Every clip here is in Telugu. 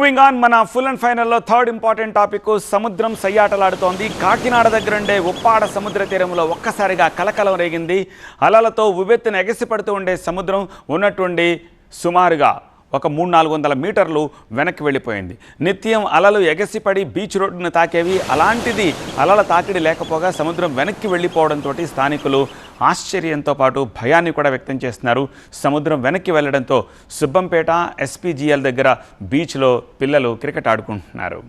మూవింగ్ ఆన్ మన ఫుల్ అండ్ ఫైనల్లో థర్డ్ ఇంపార్టెంట్ టాపిక్ సముద్రం సయ్యాటలాడుతోంది. కాకినాడ దగ్గరుండే ఉప్పాడ సముద్ర తీరంలో ఒక్కసారిగా కలకలం రేగింది. అలలతో ఉవ్వెత్తున ఎగసిపడుతూ ఉండే సముద్రం ఉన్నట్టుండి సుమారుగా ఒక మూడు నాలుగు వందల మీటర్లు వెనక్కి వెళ్ళిపోయింది. నిత్యం అలలు ఎగసిపడి బీచ్ రోడ్డును తాకేవి. అలాంటిది అలల తాకిడి లేకపోగా సముద్రం వెనక్కి వెళ్ళిపోవడంతో స్థానికులు ఆశ్చర్యంతో పాటు భయాన్ని కూడా వ్యక్తం చేస్తున్నారు. సముద్రం వెనక్కి వెళ్ళడంతో సుబ్బంపేట ఎస్పీజీఎల్ దగ్గర బీచ్లో పిల్లలు క్రికెట్ ఆడుకుంటున్నారు.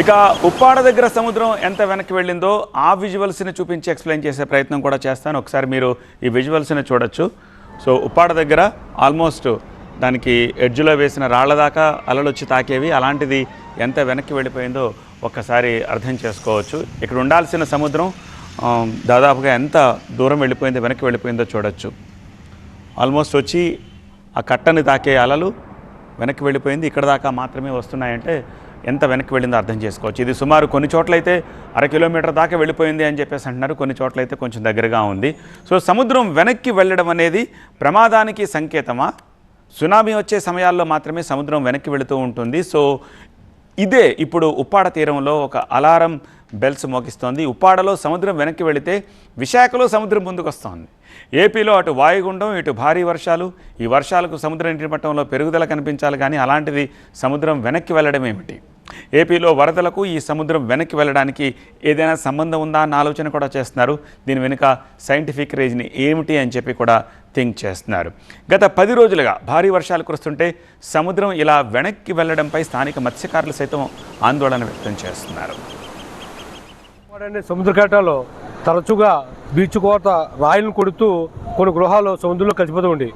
ఇక ఉప్పాడ దగ్గర సముద్రం ఎంత వెనక్కి వెళ్ళిందో ఆ విజువల్స్ని చూపించి ఎక్స్ప్లెయిన్ చేసే ప్రయత్నం కూడా చేస్తాను. ఒకసారి మీరు ఈ విజువల్స్ని చూడొచ్చు. సో ఉప్పాడ దగ్గర ఆల్మోస్ట్ దానికి ఎడ్జ్లో వేసిన రాళ్ళ దాకా అలలు వచ్చి తాకేవి అలాంటిది ఎంత వెనక్కి వెళ్ళిపోయిందో ఒక్కసారి అర్థం చేసుకోవచ్చు. ఇక్కడ ఉండాల్సిన సముద్రం దాదాపుగా ఎంత దూరం వెళ్ళిపోయిందో వెనక్కి వెళ్ళిపోయిందో చూడొచ్చు. ఆల్మోస్ట్ వచ్చి ఆ కట్టని తాకే అలలు వెనక్కి వెళ్ళిపోయింది ఇక్కడ దాకా మాత్రమే వస్తున్నాయంటే ఎంత వెనక్కి వెళ్ళిందో అర్థం చేసుకోవచ్చు. ఇది సుమారు కొన్ని చోట్లయితే అర కిలోమీటర్ దాకా వెళ్ళిపోయింది అని చెప్పేసి అంటున్నారు కొన్ని చోట్లయితే కొంచెం దగ్గరగా ఉంది. సో సముద్రం వెనక్కి వెళ్ళడం అనేది ప్రమాదానికి సంకేతమా? సునామీ వచ్చే సమయాల్లో మాత్రమే సముద్రం వెనక్కి వెళుతూ ఉంటుంది. సో ఇదే ఇప్పుడు ఉప్పాడ తీరంలో ఒక అలారం బెల్స్ మోగిస్తోంది. ఉప్పాడలో సముద్రం వెనక్కి వెళితే విశాఖలో సముద్రం ముందుకు వస్తోంది ఏపీలో అటు వాయుగుండం ఇటు భారీ వర్షాలు. ఈ వర్షాలకు సముద్ర నీటి మట్టంలో పెరుగుదల కనిపించాలి కానీ అలాంటిది సముద్రం వెనక్కి వెళ్ళడం ఏమిటి ఏపీలో వరదలకు ఈ సముద్రం వెనక్కి వెళ్ళడానికి ఏదైనా సంబంధం ఉందా అన్న ఆలోచన కూడా చేస్తున్నారు. దీని వెనుక సైంటిఫిక్ రీజన్ ఏమిటి అని చెప్పి కూడా థింక్ చేస్తున్నారు. గత పది రోజులుగా భారీ వర్షాలు కురుస్తుంటే సముద్రం ఇలా వెనక్కి వెళ్ళడంపై స్థానిక మత్స్యకారులు సైతం ఆందోళన వ్యక్తం చేస్తున్నారు. అనే సముద్ర తరచుగా బీచ్ కోత రాయిలను కొడుతూ కొన్ని గృహాలు సముద్రంలో కలిసిపోతూ ఉండి.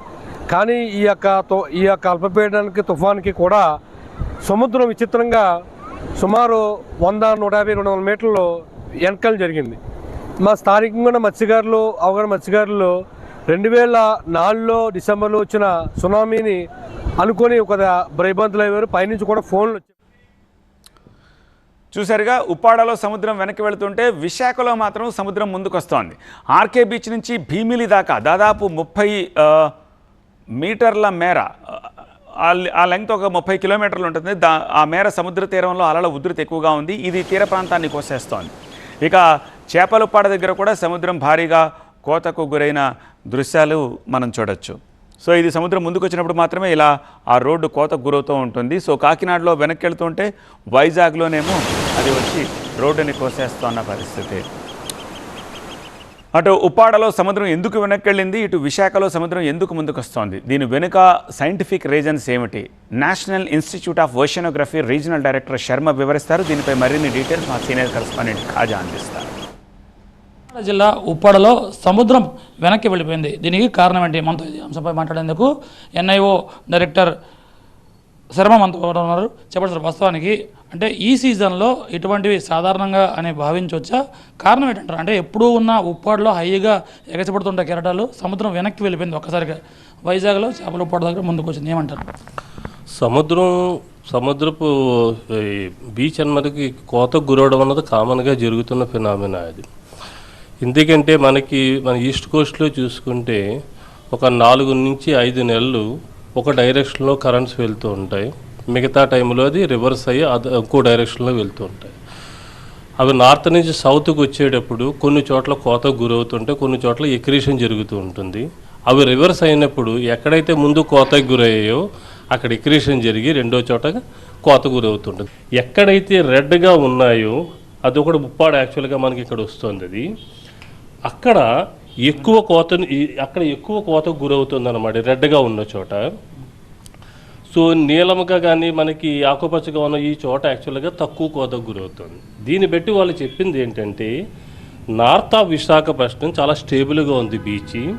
కానీ ఈ యొక్క తో- ఈ యొక్క అల్పపీడనానికి తుఫాన్కి కూడా సముద్రం విచిత్రంగా సుమారు వంద నూట యాభై రెండు వందల మీటర్లు వెనకలు జరిగింది. మా స్థానికంగా ఉన్న మత్స్యకారులు అవగాహన మత్స్యకారులు రెండు వేల నాలుగులో డిసెంబర్లో వచ్చిన సునామీని అనుకొని ఒక భయబంతులు అయ్యారు. పైనుంచి కూడా ఫోన్లు వచ్చాయి చూసారుగా ఉప్పాడలో సముద్రం వెనక్కి వెళుతుంటే విశాఖలో మాత్రం సముద్రం ముందుకొస్తోంది. ఆర్కే బీచ్ నుంచి భీమిలి దాకా దాదాపు ముప్పై మీటర్ల మేర ఆ, లెంగ్త్ ఒక ముప్పై కిలోమీటర్లు ఉంటుంది. దా ఆ మేర సముద్ర తీరంలో అలల ఉధృతి ఎక్కువగా ఉంది. ఇది తీర ప్రాంతాన్ని కోసేస్తోంది. ఇక చేపలుప్పాడ దగ్గర కూడా సముద్రం భారీగా కోతకు గురైన దృశ్యాలు మనం చూడొచ్చు. సో ఇది సముద్రం ముందుకు వచ్చినప్పుడు మాత్రమే ఇలా ఆ రోడ్డు కోతకు గురవుతూ ఉంటుంది. సో కాకినాడలో వెనక్కి వెళ్తుంటే వైజాగ్లోనేమో అది వచ్చి రోడ్డుని కోసేస్తున్న పరిస్థితి. అటు ఉప్పాడలో సముద్రం ఎందుకు వెనక్కి వెళ్ళింది ఇటు విశాఖలో సముద్రం ఎందుకు ముందుకొస్తోంది? దీని వెనుక సైంటిఫిక్ రీజన్స్ ఏమిటి? National institute of oceanography regional director Sharma వివరిస్తారు. దీనిపై మరిన్ని డీటెయిల్స్ మా సీనియర్ కరెస్పాండెంట్ ఖాజా అందిస్తారు. జిల్లా ఉప్పాడలో సముద్రం వెనక్కి వెళ్ళిపోయింది. దీనికి కారణం ఏంటి? మనతో అంశంపై మాట్లాడేందుకు ఎన్ఐఓ డైరెక్టర్ శర్మ మనతో కూడా ఉన్నారు చెప్పండి సార్ వాస్తవానికి అంటే ఈ సీజన్లో ఇటువంటివి సాధారణంగా అని భావించవచ్చా కారణం ఏంటంటారు? అంటే ఎప్పుడూ ఉన్న ఉప్పాడలో హైగా ఎగసిపడుతుంటే కెరటాలు సముద్రం వెనక్కి వెళ్ళిపోయింది ఒక్కసారిగా. వైజాగ్లో చేపల ఉప్పాడు దగ్గర ముందుకు వచ్చింది. ఏమంటారు? సముద్రం సముద్రపు ఈ బీచ్ అన్నమాటకి కోతకు గురవడం అన్నది కామన్గా జరుగుతున్న ఫినామినా అది. ఎందుకంటే మనకి మన ఈస్ట్ కోస్ట్లో చూసుకుంటే ఒక నాలుగు నుంచి ఐదు నెలలు ఒక డైరెక్షన్లో కరెంట్స్ వెళ్తూ ఉంటాయి. మిగతా టైంలో అది రివర్స్ అయ్యి అది ఇంకో డైరెక్షన్లో వెళ్తూ ఉంటాయి. అవి నార్త్ నుంచి సౌత్కి వచ్చేటప్పుడు కొన్ని చోట్ల కోతకు గురవుతుంటే కొన్ని చోట్ల ఎక్రీషన్ జరుగుతూ ఉంటుంది. అవి రివర్స్ అయినప్పుడు ఎక్కడైతే ముందు కోతకు గురయ్యాయో అక్కడ ఎక్రీషన్ జరిగి రెండో చోట కోత గురవుతుంటుంది. ఎక్కడైతే రెడ్గా ఉన్నాయో అది ఒకటి ముప్పాడు యాక్చువల్గా మనకి ఇక్కడ వస్తుంది. అది అక్కడ ఎక్కువ కోతను ఈ- అక్కడ ఎక్కువ కోతకు గురవుతుంది అనమాట రెడ్గా ఉన్న చోట. సో నీలముగా కానీ మనకి ఆకుపచ్చగా ఉన్న ఈ చోట యాక్చువల్గా తక్కువ కోతకు గురవుతుంది. దీన్ని బట్టి వాళ్ళు చెప్పింది ఏంటంటే నార్త్ ఆఫ్ విశాఖపట్నం చాలా స్టేబుల్గా ఉంది బీచ్.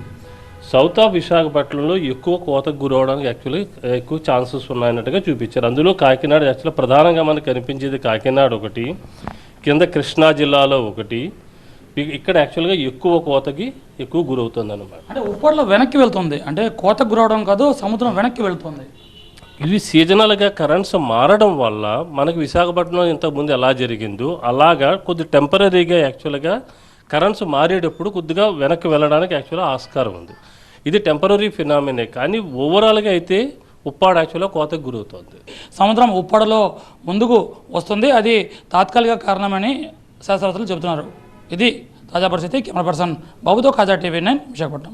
సౌత్ ఆఫ్ విశాఖపట్నంలో ఎక్కువ కోతకు గురవడానికి యాక్చువల్లీ ఎక్కువ ఛాన్సెస్ ఉన్నాయన్నట్టుగా చూపించారు. అందులో కాకినాడ యాక్చువల్గా ప్రధానంగా మనకు కనిపించేది కాకినాడ ఒకటి కింద కృష్ణా జిల్లాలో ఒకటి ఇక్కడ యాక్చువల్గా ఎక్కువ కోతకి ఎక్కువ గురవుతుంది అనమాట అంటే ఉప్పాడలో వెనక్కి వెళ్తుంది. అంటే కోతకు గురవడం కాదు సముద్రం వెనక్కి వెళ్తుంది. ఇవి సీజనల్గా కరెంట్స్ మారడం వల్ల మనకి విశాఖపట్నం ఇంతకుముందు ఎలా జరిగిందో అలాగా కొద్ది టెంపరీగా యాక్చువల్గా కరెంట్స్ మారేటప్పుడు కొద్దిగా వెనక్కి వెళ్ళడానికి యాక్చువల్గా ఆస్కారం ఉంది. ఇది టెంపరీ ఫినామినే కానీ ఓవరాల్గా అయితే ఉప్పాడ యాక్చువల్గా కోతకు గురవుతుంది. సముద్రం ఉప్పడలో ముందుకు వస్తుంది. అది తాత్కాలిక కారణమని శాస్త్రవేత్తలు చెబుతున్నారు. ఇది తాజా పరిస్థితి. కెమెరా పర్సన్ బాబుతో కాజా టీవీ నైన్ విశాఖపట్నం.